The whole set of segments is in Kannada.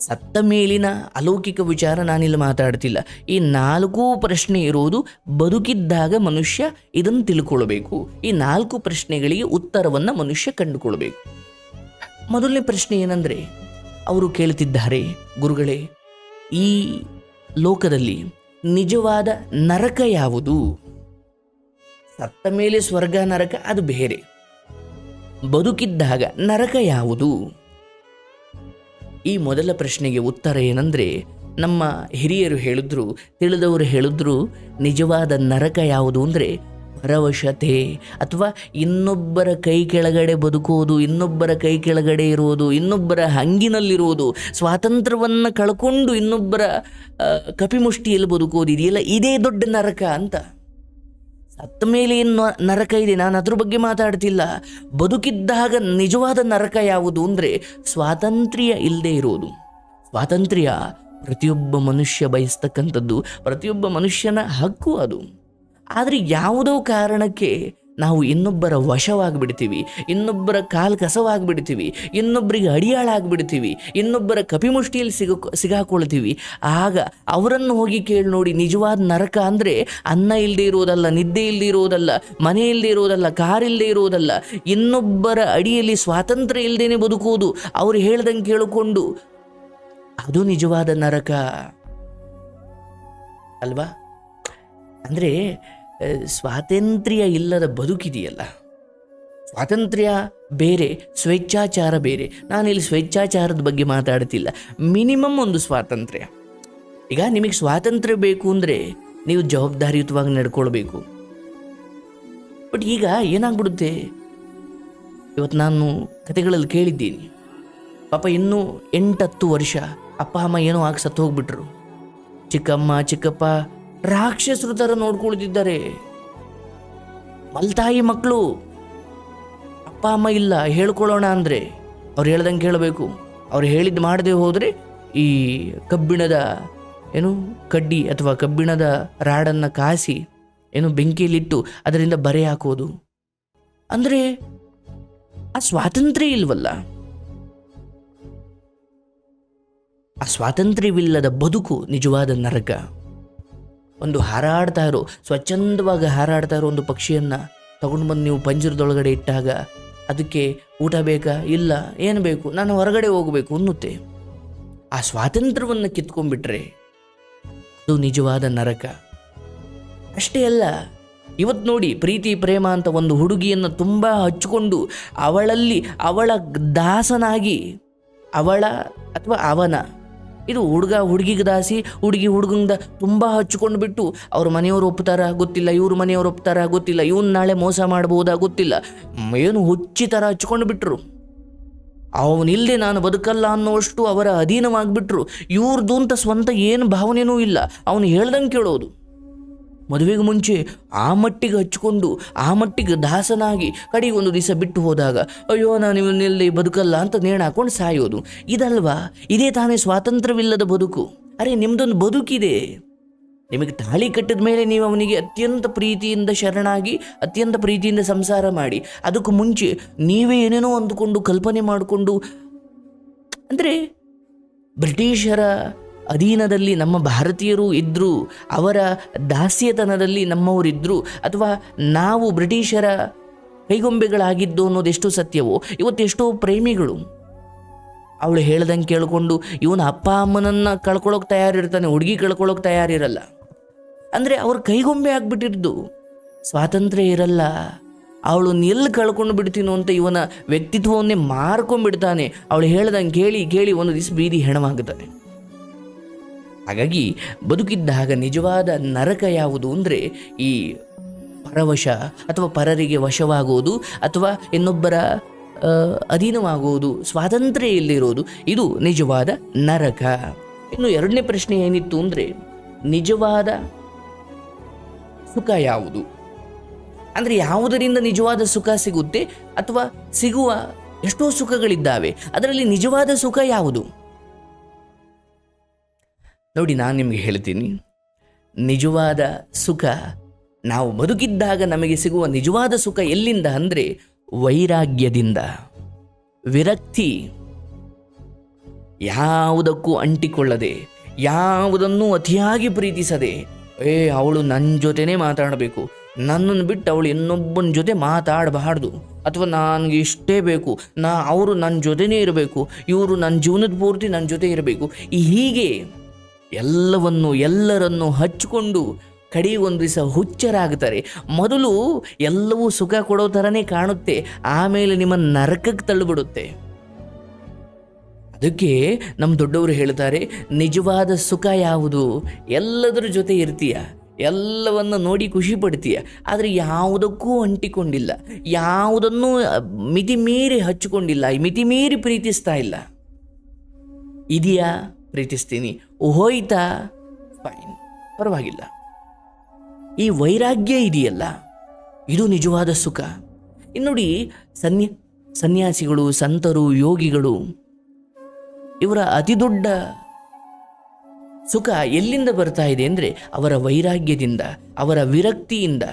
ಸತ್ತ ಮೇಲಿನ ಅಲೌಕಿಕ ವಿಚಾರ ನಾನಿಲ್ಲಿ ಮಾತಾಡ್ತಿಲ್ಲ. ಈ ನಾಲ್ಕು ಪ್ರಶ್ನೆ ಇರೋದು ಬದುಕಿದ್ದಾಗ ಮನುಷ್ಯ ಇದನ್ನು ತಿಳ್ಕೊಳ್ಬೇಕು. ಈ ನಾಲ್ಕು ಪ್ರಶ್ನೆಗಳಿಗೆ ಉತ್ತರವನ್ನು ಮನುಷ್ಯ ಕಂಡುಕೊಳ್ಬೇಕು. ಮೊದಲನೇ ಪ್ರಶ್ನೆ ಏನಂದರೆ, ಅವರು ಕೇಳ್ತಿದ್ದಾರೆ, ಗುರುಗಳೇ, ಈ ಲೋಕದಲ್ಲಿ ನಿಜವಾದ ನರಕ ಯಾವುದು? ಸತ್ತ ಮೇಲೆ ಸ್ವರ್ಗ, ನರಕ ಅದು ಬೇರೆ. ಬದುಕಿದ್ದಾಗ ನರಕ ಯಾವುದು? ಈ ಮೊದಲ ಪ್ರಶ್ನೆಗೆ ಉತ್ತರ ಏನಂದರೆ, ನಮ್ಮ ಹಿರಿಯರು ಹೇಳಿದ್ರು, ತಿಳಿದವರು ಹೇಳಿದ್ರು, ನಿಜವಾದ ನರಕ ಯಾವುದು ಅಂದರೆ ಪರವಶತೆ ಅಥವಾ ಇನ್ನೊಬ್ಬರ ಕೈ ಕೆಳಗಡೆ ಬದುಕುವುದು, ಇನ್ನೊಬ್ಬರ ಕೈ ಕೆಳಗಡೆ ಇರುವುದು, ಇನ್ನೊಬ್ಬರ ಹಂಗಿನಲ್ಲಿರುವುದು, ಸ್ವಾತಂತ್ರ್ಯವನ್ನು ಕಳ್ಕೊಂಡು ಇನ್ನೊಬ್ಬರ ಕಪಿಮುಷ್ಟಿಯಲ್ಲಿ ಬದುಕುವುದು ಇದೆಯಲ್ಲ ಇದೇ ದೊಡ್ಡ ನರಕ ಅಂತ. ಸತ್ತ ಮೇಲೆ ಏನು ನರಕ ಇದೆ? ನಾನು ಅದ್ರ ಬಗ್ಗೆ ಮಾತಾಡ್ತಿಲ್ಲ. ಬದುಕಿದ್ದಾಗ ನಿಜವಾದ ನರಕ ಯಾವುದು ಅಂದರೆ ಸ್ವಾತಂತ್ರ್ಯ ಇಲ್ಲದೆ ಇರೋದು. ಸ್ವಾತಂತ್ರ್ಯ ಪ್ರತಿಯೊಬ್ಬ ಮನುಷ್ಯ ಬಯಸ್ತಕ್ಕಂಥದ್ದು, ಪ್ರತಿಯೊಬ್ಬ ಮನುಷ್ಯನ ಹಕ್ಕು ಅದು. ಆದರೆ ಯಾವುದೋ ಕಾರಣಕ್ಕೆ ನಾವು ಇನ್ನೊಬ್ಬರ ವಶವಾಗಿಬಿಡ್ತೀವಿ, ಇನ್ನೊಬ್ಬರ ಕಾಲು ಕಸವಾಗಿಬಿಡ್ತೀವಿ ಇನ್ನೊಬ್ಬರಿಗೆ ಅಡಿಯಾಳಾಗ್ಬಿಡ್ತೀವಿ, ಇನ್ನೊಬ್ಬರ ಕಪಿಮುಷ್ಟಿಯಲ್ಲಿ ಸಿಗ, ಸಿಗಾಕೊಳ್ತೀವಿ. ಆಗ ಅವರನ್ನು ಹೋಗಿ ಕೇಳಿ ನೋಡಿ ನಿಜವಾದ ನರಕ ಅಂದರೆ ಅನ್ನ ಇಲ್ಲದೆ ಇರೋದಲ್ಲ, ನಿದ್ದೆ ಇಲ್ಲದೆ ಇರೋದಲ್ಲ, ಮನೆ ಇಲ್ಲದೆ ಇರೋದಲ್ಲ, ಕಾರ್ ಇಲ್ಲದೆ ಇರೋದಲ್ಲ, ಇನ್ನೊಬ್ಬರ ಅಡಿಯಲ್ಲಿ ಸ್ವಾತಂತ್ರ್ಯ ಇಲ್ಲದೇನೆ ಬದುಕುವುದು. ಅವರು ಹೇಳ್ದಂಗೆ ಕೇಳಿಕೊಂಡು, ಅದು ನಿಜವಾದ ನರಕ. ಅಲ್ವಾ? ಅಂದರೆ ಸ್ವಾತಂತ್ರ್ಯ ಇಲ್ಲದ ಬದುಕಿದೆಯಲ್ಲ. ಸ್ವಾತಂತ್ರ್ಯ ಬೇರೆ, ಸ್ವೇಚ್ಛಾಚಾರ ಬೇರೆ. ನಾನಿಲ್ಲಿ ಸ್ವೇಚ್ಛಾಚಾರದ ಬಗ್ಗೆ ಮಾತಾಡ್ತಿಲ್ಲ. ಮಿನಿಮಮ್ ಒಂದು ಸ್ವಾತಂತ್ರ್ಯ. ಈಗ ನಿಮಗೆ ಸ್ವಾತಂತ್ರ್ಯ ಬೇಕು ಅಂದರೆ ನೀವು ಜವಾಬ್ದಾರಿಯುತವಾಗಿ ನಡ್ಕೊಳ್ಬೇಕು. ಬಟ್ ಈಗ ಏನಾಗ್ಬಿಡುತ್ತೆ? ಇವತ್ತು ನಾನು ಕತೆಗಳಲ್ಲಿ ಕೇಳಿದ್ದೀನಿ. ಪಾಪ ಇನ್ನೂ ಎಂಟತ್ತು ವರ್ಷ ಅಪ್ಪ, ಅಮ್ಮ ಏನೋ ಆಗಿ ಸತ್ತು ಹೋಗ್ಬಿಟ್ರು ಚಿಕ್ಕಮ್ಮ, ಚಿಕ್ಕಪ್ಪ ರಾಕ್ಷಸರು ಥರ ನೋಡ್ಕೊಳ್ತಿದ್ದಾರೆ. ಮಲ್ತಾಯಿ ಮಕ್ಕಳು ಅಪ್ಪ, ಅಮ್ಮ ಇಲ್ಲ, ಹೇಳ್ಕೊಳ್ಳೋಣ ಅಂದರೆ ಅವ್ರು ಹೇಳ್ದಂಗೆ ಹೇಳಬೇಕು. ಅವ್ರು ಹೇಳಿದ್ದು ಮಾಡದೆ ಹೋದರೆ ಈ ಕಬ್ಬಿಣದ ಏನು, ಕಡ್ಡಿ ಅಥವಾ ಕಬ್ಬಿಣದ ರಾಡನ್ನು ಕಾಸಿ ಏನು ಬೆಂಕಿಯಲ್ಲಿಟ್ಟು ಅದರಿಂದ ಬರೆ ಹಾಕೋದು. ಅಂದರೆ ಆ ಸ್ವಾತಂತ್ರ್ಯ ಇಲ್ವಲ್ಲ? ಆ ಸ್ವಾತಂತ್ರ್ಯವಿಲ್ಲದ ಬದುಕು ನಿಜವಾದ ನರಕ. ಒಂದು ಹಾರಾಡ್ತಾ ಇರೋ, ಸ್ವಚ್ಛಂದವಾಗಿ ಹಾರಾಡ್ತಾ ಇರೋ ಒಂದು ಪಕ್ಷಿಯನ್ನು. ತಗೊಂಡು ಬಂದು ನೀವು ಪಂಜರದೊಳಗಡೆ ಇಟ್ಟಾಗ ಅದಕ್ಕೆ ಊಟ ಬೇಕಾ? ಇಲ್ಲ. ಏನು ಬೇಕು? ನಾನು ಹೊರಗಡೆ ಹೋಗಬೇಕು ಅನ್ನುತ್ತೆ. ಆ ಸ್ವಾತಂತ್ರ್ಯವನ್ನು ಕಿತ್ಕೊಂಡ್ಬಿಟ್ರೆ ಅದು ನಿಜವಾದ ನರಕ. ಅಷ್ಟೇ ಅಲ್ಲ ಇವತ್ತು ನೋಡಿ ಪ್ರೀತಿ, ಪ್ರೇಮ ಅಂತ ಒಂದು ಹುಡುಗಿಯನ್ನು ತುಂಬ ಹಚ್ಚಿಕೊಂಡು ಅವಳಲ್ಲಿ ಅವಳ ದಾಸನಾಗಿ ಅವಳ ಅಥವಾ ಅವನ ಇದು ಹುಡುಗ ಹುಡುಗಿಗೆ ದಾಸಿ, ಹುಡುಗಿ ಹುಡುಗಂದ ತುಂಬ ಹಚ್ಕೊಂಡು ಬಿಟ್ಟು ಅವ್ರ ಮನೆಯವರು ಒಪ್ತಾರ ಗೊತ್ತಿಲ್ಲ, ಇವ್ರ ಮನೆಯವರು ಒಪ್ತಾರ ಗೊತ್ತಿಲ್ಲ, ಇವನ್ ನಾಳೆ ಮೋಸ ಮಾಡ್ಬೋದಾ ಗೊತ್ತಿಲ್ಲ. ಏನು ಹುಚ್ಚಿ ಥರ ಹಚ್ಕೊಂಡು ಬಿಟ್ರು. ಅವನಿಲ್ಲದೆ ನಾನು ಬದುಕಲ್ಲ ಅನ್ನೋಷ್ಟು ಅವರ ಅಧೀನವಾಗಿಬಿಟ್ರು. ಇವ್ರದ್ದು ಅಂತ ಸ್ವಂತ ಏನು ಭಾವನೆನೂ ಇಲ್ಲ. ಅವನು ಹೇಳ್ದಂಗೆ ಕೇಳೋದು. ಮದುವೆಗೆ ಮುಂಚೆ ಆ ಮಟ್ಟಿಗೆ ಹಚ್ಚಿಕೊಂಡು, ಆ ಮಟ್ಟಿಗೆ ದಾಸನಾಗಿ ಕಡೆಗೆ ಒಂದು ದಿವಸ ಬಿಟ್ಟು ಹೋದಾಗ, ಅಯ್ಯೋ, ನಾನು ಇವನಲ್ಲಿ ಬದುಕಲ್ಲ ಅಂತ ನೇಣ ಹಾಕೊಂಡು ಸಾಯೋದು. ಇದಲ್ವಾ? ಇದೇ ತಾನೇ ಸ್ವಾತಂತ್ರ್ಯವಿಲ್ಲದ ಬದುಕು. ಅರೆ, ನಿಮ್ದೊಂದು ಬದುಕಿದೆ. ನಿಮಗೆ ತಾಳಿ ಕಟ್ಟಿದ ಮೇಲೆ ನೀವು ಅವನಿಗೆ ಅತ್ಯಂತ ಪ್ರೀತಿಯಿಂದ ಶರಣಾಗಿ, ಅತ್ಯಂತ ಪ್ರೀತಿಯಿಂದ ಸಂಸಾರ ಮಾಡಿ, ಅದಕ್ಕೂ ಮುಂಚೆ ನೀವೇ ಏನೇನೋ ಅಂದುಕೊಂಡು ಕಲ್ಪನೆ ಮಾಡಿಕೊಂಡು, ಅಂದರೆ ಬ್ರಿಟಿಷರ ಅಧೀನದಲ್ಲಿ ನಮ್ಮ ಭಾರತೀಯರು ಇದ್ದರು ಅವರ ದಾಸ್ಯತನದಲ್ಲಿ ನಮ್ಮವರಿದ್ದರು ಅಥವಾ ನಾವು ಬ್ರಿಟಿಷರ ಕೈಗೊಂಬೆಗಳಾಗಿದ್ದು ಅನ್ನೋದು ಎಷ್ಟು ಸತ್ಯವೋ, ಇವತ್ತು ಎಷ್ಟೋ ಪ್ರೇಮಿಗಳು. ಅವಳು ಹೇಳ್ದಂಗೆ ಕೇಳಿಕೊಂಡು, ಇವನ ಅಪ್ಪ, ಅಮ್ಮನನ್ನು ಕಳ್ಕೊಳ್ಳೋಕೆ ತಯಾರಿರ್ತಾನೆ, ಹುಡುಗಿ ಕಳ್ಕೊಳ್ಳೋಕೆ ತಯಾರಿರಲ್ಲ. ಅಂದರೆ ಅವ್ರ ಕೈಗೊಂಬೆ ಆಗಿಬಿಟ್ಟಿದ್ದು ಸ್ವಾತಂತ್ರ್ಯ ಇರಲ್ಲ. ಅವಳು ಎಲ್ಲಿ ಕಳ್ಕೊಂಡು ಬಿಡ್ತೀನೋ ಅಂತ ಇವನ ವ್ಯಕ್ತಿತ್ವವನ್ನೇ ಮಾರ್ಕೊಂಡ್ಬಿಡ್ತಾನೆ. ಅವಳು ಹೇಳ್ದಂಗೆ ಕೇಳಿ ಕೇಳಿ ಒಂದು ದಿವಸ ಬೀದಿ ಹೆಣವಾಗುತ್ತಾನೆ ಹಾಗಾಗಿ ಬದುಕಿದ್ದಾಗ ನಿಜವಾದ ನರಕ ಯಾವುದು ಅಂದರೆ ಈ ಪರವಶ ಅಥವಾ ಪರರಿಗೆ ವಶವಾಗುವುದು ಅಥವಾ ಇನ್ನೊಬ್ಬರ ಅಧೀನವಾಗುವುದು ಸ್ವಾತಂತ್ರ್ಯ ಇಲ್ಲಿರೋದು ಇದು ನಿಜವಾದ ನರಕ. ಇನ್ನು ಎರಡನೇ ಪ್ರಶ್ನೆ ಏನಿತ್ತು ಅಂದರೆ ನಿಜವಾದ ಸುಖ ಯಾವುದು? ಅಂದರೆ ಯಾವುದರಿಂದ ನಿಜವಾದ ಸುಖ ಸಿಗುತ್ತೆ ಅಥವಾ ಸಿಗುವ ಎಷ್ಟೋ ಸುಖಗಳಿದ್ದಾವೆ. ಅದರಲ್ಲಿ ನಿಜವಾದ ಸುಖ ಯಾವುದು? ನೋಡಿ ನಾನು ನಿಮಗೆ ಹೇಳ್ತೀನಿ. ನಿಜವಾದ ಸುಖ ನಾವು ಬದುಕಿದ್ದಾಗ ನಮಗೆ ಸಿಗುವ ನಿಜವಾದ ಸುಖ ಎಲ್ಲಿಂದ ಅಂದರೆ ವೈರಾಗ್ಯದಿಂದ. ವಿರಕ್ತಿ ಯಾವುದಕ್ಕೂ ಅಂಟಿಕೊಳ್ಳದೆ, ಯಾವುದನ್ನು ಅತಿಯಾಗಿ ಪ್ರೀತಿಸದೆ, ಏ, ಅವಳು ನನ್ನ ಜೊತೆನೇ ಮಾತಾಡಬೇಕು. ನನ್ನನ್ನು ಬಿಟ್ಟು ಅವಳು ಇನ್ನೊಬ್ಬನ ಜೊತೆ ಮಾತಾಡಬಾರ್ದು. ಅಥವಾ ನನಗೆ ಇಷ್ಟೇ ಬೇಕು. ನಾ, ಅವರು ನನ್ನ ಜೊತೆನೇ ಇರಬೇಕು. ಇವರು ನನ್ನ ಜೀವನದ ಪೂರ್ತಿ ನನ್ನ ಜೊತೆ ಇರಬೇಕು. ಹೀಗೆ ಎಲ್ಲವನ್ನು ಎಲ್ಲರನ್ನು ಹಚ್ಚಿಕೊಂಡು ಕಡಿ ಒಂದು ದಿವಸ ಹುಚ್ಚರಾಗ್ತಾರೆ ಮೊದಲು ಎಲ್ಲವೂ ಸುಖ ಕೊಡೋ ಥರನೇ ಕಾಣುತ್ತೆ. ಆಮೇಲೆ ನಿಮ್ಮ ನರಕಕ್ಕೆ ತಳ್ಳಿಬಿಡುತ್ತೆ. ಅದಕ್ಕೆ ನಮ್ಮ ದೊಡ್ಡವರು ಹೇಳ್ತಾರೆ, ನಿಜವಾದ ಸುಖ ಯಾವುದು? ಎಲ್ಲದರ ಜೊತೆ ಇರ್ತೀಯ. ಎಲ್ಲವನ್ನು ನೋಡಿ ಖುಷಿ ಪಡ್ತೀಯ. ಆದರೆ ಯಾವುದಕ್ಕೂ ಅಂಟಿಕೊಂಡಿಲ್ಲ. ಯಾವುದನ್ನು ಮಿತಿ ಮೀರಿ ಹಚ್ಚಿಕೊಂಡಿಲ್ಲ. ಮಿತಿ ಮೀರಿ ಪ್ರೀತಿಸ್ತಾ ಇಲ್ಲ. ಇದೆಯಾ? ಪ್ರೀತಿಸ್ತೀನಿ. ಹೋಯ್ತಾ ಫೈನ್ ಪರವಾಗಿಲ್ಲ. ಈ ವೈರಾಗ್ಯ ಇದೆಯಲ್ಲ, ಇದು ನಿಜವಾದ ಸುಖ. ನೋಡಿ, ಸನ್ಯ, ಸನ್ಯಾಸಿಗಳು, ಸಂತರು, ಯೋಗಿಗಳು, ಇವರ ಅತಿ ದೊಡ್ಡ ಸುಖ ಎಲ್ಲಿಂದ ಬರ್ತಾ ಇದೆ ಅಂದರೆ, ಅವರ ವೈರಾಗ್ಯದಿಂದ, ಅವರ ವಿರಕ್ತಿಯಿಂದ.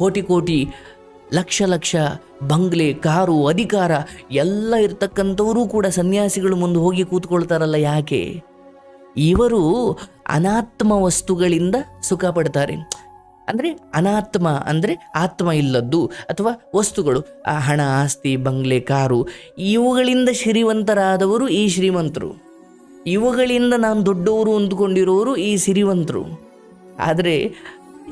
ಕೋಟಿ ಕೋಟಿ ಲಕ್ಷ ಲಕ್ಷ ಬಂಗ್ಲೆ, ಕಾರು, ಅಧಿಕಾರ, ಎಲ್ಲ ಇರ್ತಕ್ಕಂಥವರು ಕೂಡ ಸನ್ಯಾಸಿಗಳು ಮುಂದೆ ಹೋಗಿ ಕೂತ್ಕೊಳ್ತಾರಲ್ಲ ಯಾಕೆ? ಇವರು ಅನಾತ್ಮ ವಸ್ತುಗಳಿಂದ ಸುಖ ಪಡ್ತಾರೆ. ಅಂದರೆ ಅನಾತ್ಮ ಅಂದರೆ ಆತ್ಮ ಇಲ್ಲದ್ದು ಅಥವಾ ವಸ್ತುಗಳು. ಆ ಹಣ, ಆಸ್ತಿ, ಬಂಗ್ಲೆ, ಕಾರು, ಇವುಗಳಿಂದ ಶ್ರೀಮಂತರಾದವರು ಈ ಶ್ರೀಮಂತರು. ಇವುಗಳಿಂದ ನಾನು ದೊಡ್ಡವರು ಅಂದುಕೊಂಡಿರೋರು ಈ ಸಿರಿವಂತರು ಆದರೆ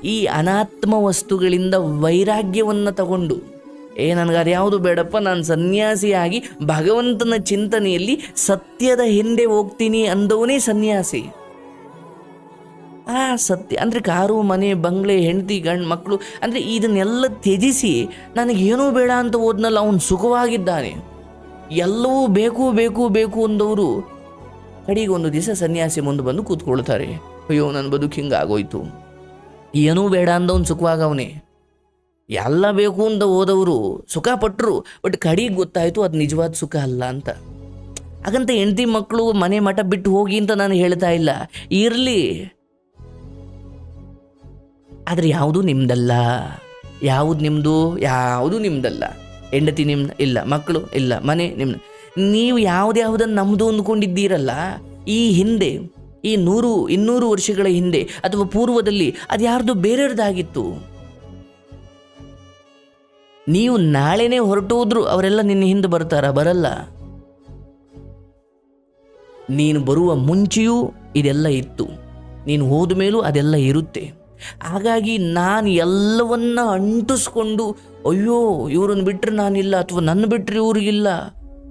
ಈ ಅನಾತ್ಮ ವಸ್ತುಗಳಿಂದ ವೈರಾಗ್ಯವನ್ನು ತಗೊಂಡು, ಏ ನನಗೆ ಅದ್ಯಾವುದು ಬೇಡಪ್ಪ, ನಾನು ಸನ್ಯಾಸಿಯಾಗಿ ಭಗವಂತನ ಚಿಂತನೆಯಲ್ಲಿ ಸತ್ಯದ ಹಿಂದೆ ಹೋಗ್ತೀನಿ ಅಂದವನೇ ಸನ್ಯಾಸಿ. ಆ ಸತ್ಯ, ಅಂದರೆ ಕಾರು, ಮನೆ, ಬಂಗ್ಲೆ, ಹೆಂಡತಿ, ಗಂಡು ಮಕ್ಕಳು ಅಂದರೆ ಇದನ್ನೆಲ್ಲ ತ್ಯಜಿಸಿ, ನನಗೇನೂ ಬೇಡ ಅಂತ ಹೋದ್ನಲ್ಲ, ಅವನು ಸುಖವಾಗಿದ್ದಾನೆ. ಎಲ್ಲವೂ ಬೇಕು ಬೇಕು ಬೇಕು ಅಂದವರು ಕಡೆಗೆ ಒಂದು ದಿವಸ ಸನ್ಯಾಸಿ ಮುಂದೆ ಬಂದು ಕೂತ್ಕೊಳ್ತಾರೆ. ಅಯ್ಯೋ, ನನ್ನ ಬದುಕು ಹಿಂಗಾಗೋಯ್ತು ಏನೂ ಬೇಡ ಅಂದವನು ಸುಖವಾಗವನೇ ಎಲ್ಲ ಬೇಕು ಅಂತ ಹೋದವರು, ಸುಖ ಪಟ್ಟರು ಬಟ್ ಕಡೆಗೆ ಗೊತ್ತಾಯಿತು ಅದು ನಿಜವಾದ ಸುಖ ಅಲ್ಲ ಅಂತ. ಹಾಗಂತ ಹೆಂಡತಿ ಮಕ್ಕಳು ಮನೆ ಮಠ ಬಿಟ್ಟು ಹೋಗಿ ಅಂತ ನಾನು ಹೇಳ್ತಾ ಇಲ್ಲ. ಇರಲಿ. ಆದರೆ ಯಾವುದು ನಿಮ್ದಲ್ಲ? ಯಾವುದು ನಿಮ್ಮದು ಯಾವುದು ನಿಮ್ದಲ್ಲ? ಹೆಂಡತಿ ನಿಮ್ದು ಇಲ್ಲ ಮಕ್ಕಳು ಇಲ್ಲ, ಮನೆ, ನಿಮ್ದು. ನೀವು ಯಾವುದ್ಯಾವುದನ್ನು ನಮ್ಮದು ಅಂದ್ಕೊಂಡಿದ್ದೀರಲ್ಲ, ಈ ಹಿಂದೆ ಈ ನೂರು, ಇನ್ನೂರು ವರ್ಷಗಳ ಹಿಂದೆ ಅಥವಾ ಪೂರ್ವದಲ್ಲಿ ಅದು ಯಾರ್ದು ಬೇರೆಯವ್ರದ್ದಾಗಿತ್ತು. ನೀವು ನಾಳೆನೇ ಹೊರಟೋದ್ರು ಅವರೆಲ್ಲ ನಿನ್ನ ಹಿಂದೆ ಬರ್ತಾರ? ಬರಲ್ಲ. ನೀನು ಬರುವ ಮುಂಚೆಯೂ ಇದೆಲ್ಲ ಇತ್ತು. ನೀನು ಹೋದ ಮೇಲೂ ಅದೆಲ್ಲ ಇರುತ್ತೆ. ಹಾಗಾಗಿ ನಾನು ಎಲ್ಲವನ್ನ ಅಂಟಿಸ್ಕೊಂಡು, ಅಯ್ಯೋ, ಇವ್ರನ್ನ ಬಿಟ್ಟರೆ ನಾನಿಲ್ಲ ಅಥವಾ ನನ್ನ ಬಿಟ್ಟರೆ ಇವ್ರಿಗಿಲ್ಲ.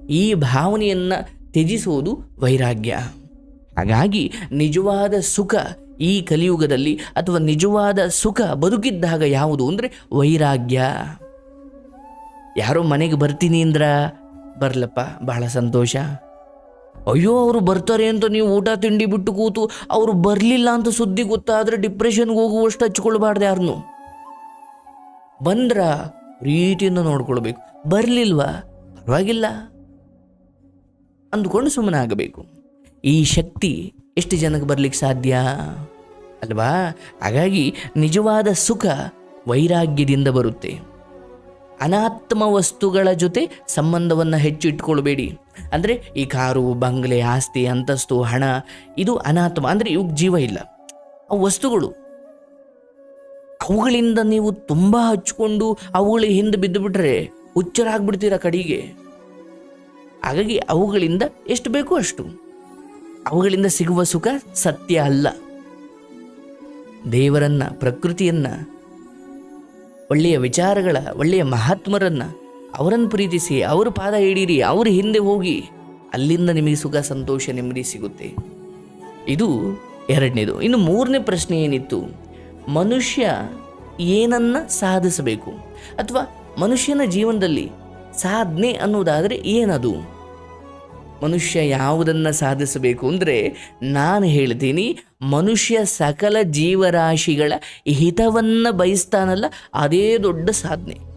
ಈ ಭಾವನೆಯನ್ನು ತ್ಯಜಿಸುವುದು ವೈರಾಗ್ಯ. ಹಾಗಾಗಿ ನಿಜವಾದ ಸುಖ ಈ ಕಲಿಯುಗದಲ್ಲಿ ಅಥವಾ ನಿಜವಾದ ಸುಖ ಬದುಕಿದ್ದಾಗ ಯಾವುದು ಅಂದರೆ ವೈರಾಗ್ಯ. ಯಾರೋ ಮನೆಗೆ ಬರ್ತೀನಿ ಅಂದ್ರ ಬರ್ಲಪ್ಪ, ಬಹಳ ಸಂತೋಷ. ಅಯ್ಯೋ, ಅವರು ಬರ್ತಾರೆ ಅಂತ ನೀವು ಊಟ ತಿಂಡಿ ಬಿಟ್ಟು ಕೂತು ಅವರು ಬರಲಿಲ್ಲ ಅಂತ ಸುದ್ದಿ ಗೊತ್ತಾದರೆ ಡಿಪ್ರೆಷನ್ಗೆ ಹೋಗುವಷ್ಟು ಹಚ್ಕೊಳ್ಬಾರ್ದು ಯಾರನ್ನು ಬಂದ್ರ ಪ್ರೀತಿಯಿಂದ ನೋಡ್ಕೊಳ್ಬೇಕು. ಬರಲಿಲ್ವಾ? ಪರವಾಗಿಲ್ಲ. ಅಂದ್ಕೊಂಡು ಸುಮ್ಮನೆ ಆಗಬೇಕು ಈ ಶಕ್ತಿ ಎಷ್ಟು ಜನಕ್ಕೆ ಬರಲಿಕ್ಕೆ ಸಾಧ್ಯ? ಅಲ್ವಾ? ಹಾಗಾಗಿ ನಿಜವಾದ ಸುಖ ವೈರಾಗ್ಯದಿಂದ ಬರುತ್ತೆ. ಅನಾತ್ಮ ವಸ್ತುಗಳ ಜೊತೆ ಸಂಬಂಧವನ್ನು ಹೆಚ್ಚು ಇಟ್ಕೊಳ್ಬೇಡಿ. ಅಂದರೆ ಈ ಕಾರು, ಬಂಗ್ಲೆ, ಆಸ್ತಿ, ಅಂತಸ್ತು, ಹಣ, ಇದು ಅನಾತ್ಮ. ಅಂದರೆ ಇವಾಗ ಜೀವ ಇಲ್ಲ. ಅವು ವಸ್ತುಗಳು. ಅವುಗಳಿಂದ ನೀವು ತುಂಬ ಹಚ್ಕೊಂಡು ಅವುಗಳ ಹಿಂದೆ ಬಿದ್ದುಬಿಟ್ರೆ ಹುಚ್ಚರಾಗ್ಬಿಡ್ತೀರ ಕಡೆಗೆ? ಹಾಗಾಗಿ ಅವುಗಳಿಂದ ಎಷ್ಟು ಬೇಕೋ ಅಷ್ಟು. ಅವುಗಳಿಂದ ಸಿಗುವ ಸುಖ ಸತ್ಯ ಅಲ್ಲ. ದೇವರನ್ನ, ಪ್ರಕೃತಿಯನ್ನ, ಒಳ್ಳೆಯ ವಿಚಾರಗಳ, ಒಳ್ಳೆಯ ಮಹಾತ್ಮರನ್ನ ಅವರನ್ನು ಪ್ರೀತಿಸಿ, ಅವರು ಪಾದ ಹಿಡೀರಿ, ಅವರು ಹಿಂದೆ ಹೋಗಿ ಅಲ್ಲಿಂದ ನಿಮಗೆ ಸುಖ, ಸಂತೋಷ, ನೆಮ್ಮದಿ ಸಿಗುತ್ತೆ. ಇದು ಎರಡನೇದು. ಇನ್ನು ಮೂರನೇ ಪ್ರಶ್ನೆ ಏನಿತ್ತು? ಮನುಷ್ಯ ಏನನ್ನ ಸಾಧಿಸಬೇಕು? ಅಥವಾ ಮನುಷ್ಯನ ಜೀವನದಲ್ಲಿ ಸಾಧನೆ ಅನ್ನೋದಾದರೆ ಏನದು? ಮನುಷ್ಯ ಯಾವುದನ್ನು ಸಾಧಿಸಬೇಕು ಅಂದರೆ ನಾನು ಹೇಳ್ತೀನಿ, ಮನುಷ್ಯ ಸಕಲ ಜೀವರಾಶಿಗಳ ಹಿತವನ್ನು ಬಯಸ್ತಾನಲ್ಲ, ಅದೇ ದೊಡ್ಡ ಸಾಧನೆ.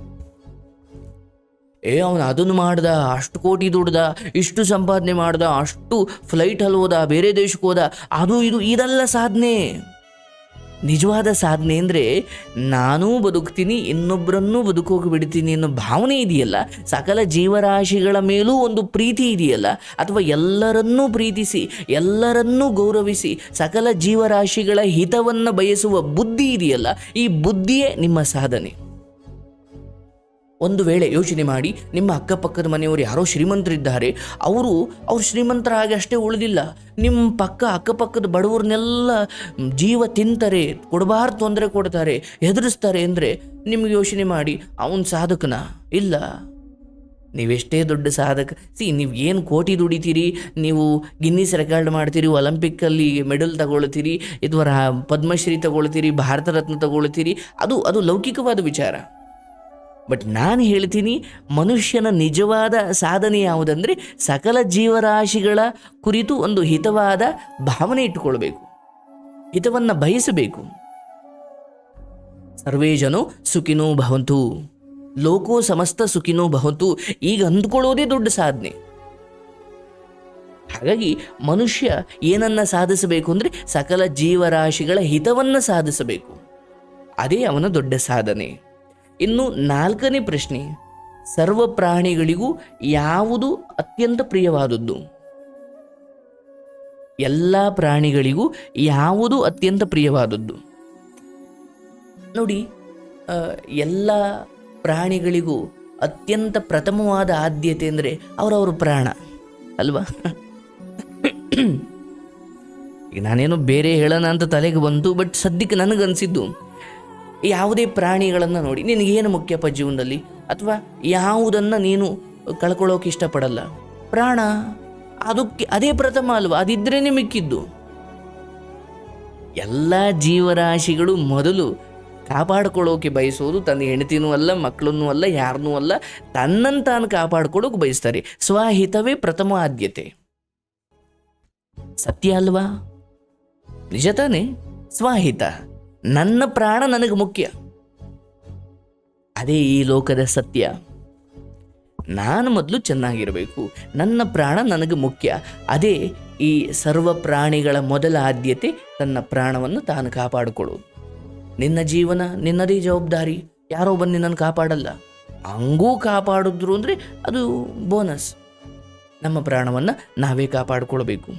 ಏ, ಅವನು ಅದನ್ನು ಮಾಡ್ದ, ಅಷ್ಟು ಕೋಟಿ ದುಡ್ದ, ಇಷ್ಟು ಸಂಪಾದನೆ ಮಾಡ್ದ, ಅಷ್ಟು ಫ್ಲೈಟ್ ಅಲ್ಲಿ ಹೋದ, ಬೇರೆ ದೇಶಕ್ಕೆ ಹೋದ, ಅದು ಇದು ಇದೆಲ್ಲ ಸಾಧನೆ. ನಿಜವಾದ ಸಾಧನೆ ಅಂದರೆ ನಾನೂ ಬದುಕ್ತೀನಿ ಇನ್ನೊಬ್ಬರನ್ನೂ ಬದುಕೋಗಿ ಬಿಡ್ತೀನಿ ಅನ್ನೋ ಭಾವನೆ ಇದೆಯಲ್ಲ? ಸಕಲ ಜೀವರಾಶಿಗಳ ಮೇಲೂ ಒಂದು ಪ್ರೀತಿ ಇದೆಯಲ್ಲ? ಅಥವಾ ಎಲ್ಲರನ್ನೂ ಪ್ರೀತಿಸಿ, ಎಲ್ಲರನ್ನೂ ಗೌರವಿಸಿ, ಸಕಲ ಜೀವರಾಶಿಗಳ ಹಿತವನ್ನು ಬಯಸುವ ಬುದ್ಧಿ ಇದೆಯಲ್ಲ? ಈ ಬುದ್ಧಿಯೇ ನಿಮ್ಮ ಸಾಧನೆ. ಒಂದು ವೇಳೆ ಯೋಚನೆ ಮಾಡಿ, ನಿಮ್ಮ ಅಕ್ಕಪಕ್ಕದ ಮನೆಯವರು ಯಾರೋ ಶ್ರೀಮಂತರಿದ್ದಾರೆ, ಅವರು, ಅವ್ರು ಶ್ರೀಮಂತರಾಗಿ ಅಷ್ಟೇ ಉಳಿದಿಲ್ಲ. ನಿಮ್ಮ ಪಕ್ಕ ಅಕ್ಕಪಕ್ಕದ ಬಡವ್ರನ್ನೆಲ್ಲ ಜೀವ ತಿಂತಾರೆ, ಕೊಡಬಾರ್ದು ತೊಂದರೆ ಕೊಡ್ತಾರೆ, ಹೆದರಿಸ್ತಾರೆ ಅಂದರೆ ನಿಮ್ಗೆ ಯೋಚನೆ ಮಾಡಿ, ಅವನು ಸಾಧಕನ? ಇಲ್ಲ. ನೀವೆಷ್ಟೇ ದೊಡ್ಡ ಸಾಧಕ. ಸಿ, ನೀವು ಏನು ಕೋಟಿ ದುಡಿತೀರಿ? ನೀವು ಗಿನ್ನಿಸ್ ರೆಕಾರ್ಡ್ ಮಾಡ್ತೀರಿ ಒಲಿಂಪಿಕ್ಕಲ್ಲಿ ಮೆಡಲ್ ತಗೊಳ್ತೀರಿ, ಇದುವರ ಪದ್ಮಶ್ರೀ ತಗೊಳ್ತೀರಿ, ಭಾರತ ರತ್ನ ತಗೊಳ್ತೀರಿ, ಅದು ಅದು ಲೌಕಿಕವಾದ ವಿಚಾರ. ಬಟ್ ನಾನು ಹೇಳ್ತೀನಿ, ಮನುಷ್ಯನ ನಿಜವಾದ ಸಾಧನೆ ಯಾವುದಂದರೆ ಸಕಲ ಜೀವರಾಶಿಗಳ ಕುರಿತು ಒಂದು ಹಿತವಾದ ಭಾವನೆ ಇಟ್ಟುಕೊಳ್ಬೇಕು. ಹಿತವನ್ನು ಬಯಸಬೇಕು. ಸರ್ವೇ ಜನೋ ಸುಖಿನೋ ಭವಂತು. ಲೋಕೋ ಸಮಸ್ತ ಸುಖಿನೋ ಭವಂತು. ಈಗ ಅಂದ್ಕೊಳ್ಳೋದೇ ದೊಡ್ಡ ಸಾಧನೆ. ಹಾಗಾಗಿ ಮನುಷ್ಯ ಏನನ್ನ ಸಾಧಿಸಬೇಕು ಅಂದರೆ ಸಕಲ ಜೀವರಾಶಿಗಳ ಹಿತವನ್ನು ಸಾಧಿಸಬೇಕು. ಅದೇ ಅವನ ದೊಡ್ಡ ಸಾಧನೆ. ಇನ್ನು ನಾಲ್ಕನೇ ಪ್ರಶ್ನೆ, ಸರ್ವ ಪ್ರಾಣಿಗಳಿಗೂ ಯಾವುದು ಅತ್ಯಂತ ಪ್ರಿಯವಾದದ್ದು? ಎಲ್ಲ ಪ್ರಾಣಿಗಳಿಗೂ ಯಾವುದು ಅತ್ಯಂತ ಪ್ರಿಯವಾದದ್ದು? ನೋಡಿ ಎಲ್ಲ ಪ್ರಾಣಿಗಳಿಗೂ ಅತ್ಯಂತ ಪ್ರಥಮವಾದ ಆದ್ಯತೆ ಅಂದರೆ ಅವರವ್ರ ಪ್ರಾಣ, ಅಲ್ವಾ? ಈಗ ನಾನೇನು ಬೇರೆ ಹೇಳೋಣ ಅಂತ ತಲೆಗೆ ಬಂತು, ಬಟ್ ಸದ್ಯಕ್ಕೆ ನನಗನ್ಸಿದ್ದು ಯಾವುದೇ ಪ್ರಾಣಿಗಳನ್ನು ನೋಡಿ. ನಿನಗೇನು ಮುಖ್ಯಪ್ಪ ಜೀವನದಲ್ಲಿ? ಅಥವಾ ಯಾವುದನ್ನು ನೀನು ಕಳ್ಕೊಳ್ಳೋಕೆ ಇಷ್ಟಪಡಲ್ಲ? ಪ್ರಾಣ, ಅದಕ್ಕೆ, ಅದೇ ಪ್ರಥಮ ಅಲ್ವಾ? ಅದಿದ್ರೇನೆ ಮಿಕ್ಕಿದ್ದು ಎಲ್ಲ ಜೀವರಾಶಿಗಳು ಮೊದಲು ಕಾಪಾಡ್ಕೊಳ್ಳೋಕೆ ಬಯಸೋದು ತನ್ನ ಹೆಂಡತಿನೂ ಅಲ್ಲ, ಮಕ್ಕಳನ್ನೂ ಅಲ್ಲ, ಯಾರನ್ನೂ ಅಲ್ಲ ತನ್ನನ್ನು ತಾನು ಕಾಪಾಡ್ಕೊಳ್ಳೋಕೆ ಬಯಸ್ತಾರೆ. ಸ್ವಹಿತವೇ ಪ್ರಥಮ ಆದ್ಯತೆ. ಸತ್ಯ ಅಲ್ವಾ? ನಿಜ ತಾನೇ? ಸ್ವಹಿತ. ನನ್ನ ಪ್ರಾಣ ನನಗೆ ಮುಖ್ಯ. ಅದೇ ಈ ಲೋಕದ ಸತ್ಯ. ನಾನು ಮೊದಲು ಚೆನ್ನಾಗಿರಬೇಕು, ನನ್ನ ಪ್ರಾಣ ನನಗೆ ಮುಖ್ಯ. ಅದೇ ಈ ಸರ್ವ ಪ್ರಾಣಿಗಳ ಮೊದಲ ಆದ್ಯತೆ ತನ್ನ ಪ್ರಾಣವನ್ನು ತಾನು ಕಾಪಾಡಿಕೊಳ್ಳು ನಿನ್ನ ಜೀವನ, ನಿನ್ನದೇ ಜವಾಬ್ದಾರಿ. ಯಾರೋ ಬಂದು ನಿನ್ನನ್ನು ಕಾಪಾಡಲ್ಲ. ಹಂಗೂ ಕಾಪಾಡಿದ್ರು ಅಂದರೆ ಅದು ಬೋನಸ್. ನಮ್ಮ ಪ್ರಾಣವನ್ನು ನಾವೇ ಕಾಪಾಡಿಕೊಳ್ಬೇಕು.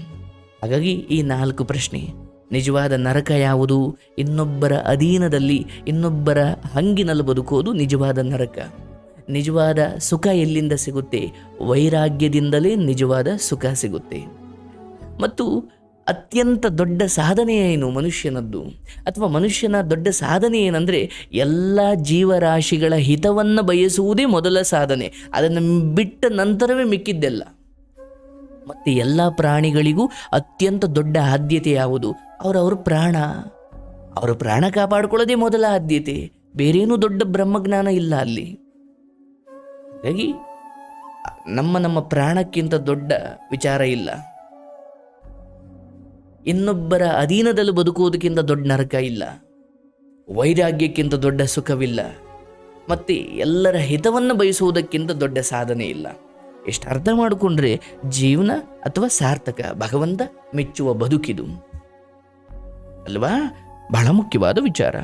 ಹಾಗಾಗಿ ಈ ನಾಲ್ಕು ಪ್ರಶ್ನೆ. ನಿಜವಾದ ನರಕ ಯಾವುದು? ಇನ್ನೊಬ್ಬರ ಅಧೀನದಲ್ಲಿ ಇನ್ನೊಬ್ಬರ ಹಂಗಿನಲ್ಲಿ ಬದುಕೋದು ನಿಜವಾದ ನರಕ. ನಿಜವಾದ ಸುಖ ಎಲ್ಲಿಂದ ಸಿಗುತ್ತೆ? ವೈರಾಗ್ಯದಿಂದಲೇ ನಿಜವಾದ ಸುಖ ಸಿಗುತ್ತೆ. ಮತ್ತು ಅತ್ಯಂತ ದೊಡ್ಡ ಸಾಧನೆ ಏನು ಮನುಷ್ಯನದ್ದು? ಅಥವಾ ಮನುಷ್ಯನ ದೊಡ್ಡ ಸಾಧನೆ ಏನಂದರೆ ಎಲ್ಲ ಜೀವರಾಶಿಗಳ ಹಿತವನ್ನು ಬಯಸುವುದೇ ಮೊದಲ ಸಾಧನೆ. ಅದನ್ನು ಬಿಟ್ಟ ನಂತರವೇ ಮಿಕ್ಕಿದ್ದೆಲ್ಲ. ಮತ್ತು ಎಲ್ಲ ಪ್ರಾಣಿಗಳಿಗೂ ಅತ್ಯಂತ ದೊಡ್ಡ ಆದ್ಯತೆ ಯಾವುದು? ಅವರವ್ರ ಪ್ರಾಣ. ಅವರ ಪ್ರಾಣ ಕಾಪಾಡ್ಕೊಳ್ಳೋದೇ ಮೊದಲ ಆದ್ಯತೆ. ಬೇರೇನೂ ದೊಡ್ಡ ಬ್ರಹ್ಮಜ್ಞಾನ ಇಲ್ಲ ಅಲ್ಲಿ. ಹಾಗಾಗಿ, ನಮ್ಮ ನಮ್ಮ ಪ್ರಾಣಕ್ಕಿಂತ ದೊಡ್ಡ ವಿಚಾರ ಇಲ್ಲ. ಇನ್ನೊಬ್ಬರ ಅಧೀನದಲ್ಲಿ ಬದುಕುವುದಕ್ಕಿಂತ ದೊಡ್ಡ ನರಕ ಇಲ್ಲ. ವೈರಾಗ್ಯಕ್ಕಿಂತ ದೊಡ್ಡ ಸುಖವಿಲ್ಲ. ಮತ್ತು ಎಲ್ಲರ ಹಿತವನ್ನು ಬಯಸುವುದಕ್ಕಿಂತ ದೊಡ್ಡ ಸಾಧನೆ ಇಲ್ಲ. ಎಷ್ಟು ಅರ್ಥ ಮಾಡಿಕೊಂಡ್ರೆ, ಜೀವನ ಅಥವಾ ಸಾರ್ಥಕ, ಭಗವಂತ ಮೆಚ್ಚುವ ಬದುಕಿದು. ಅಲ್ವಾ? ಬಹಳ ಮುಖ್ಯವಾದ ವಿಚಾರ.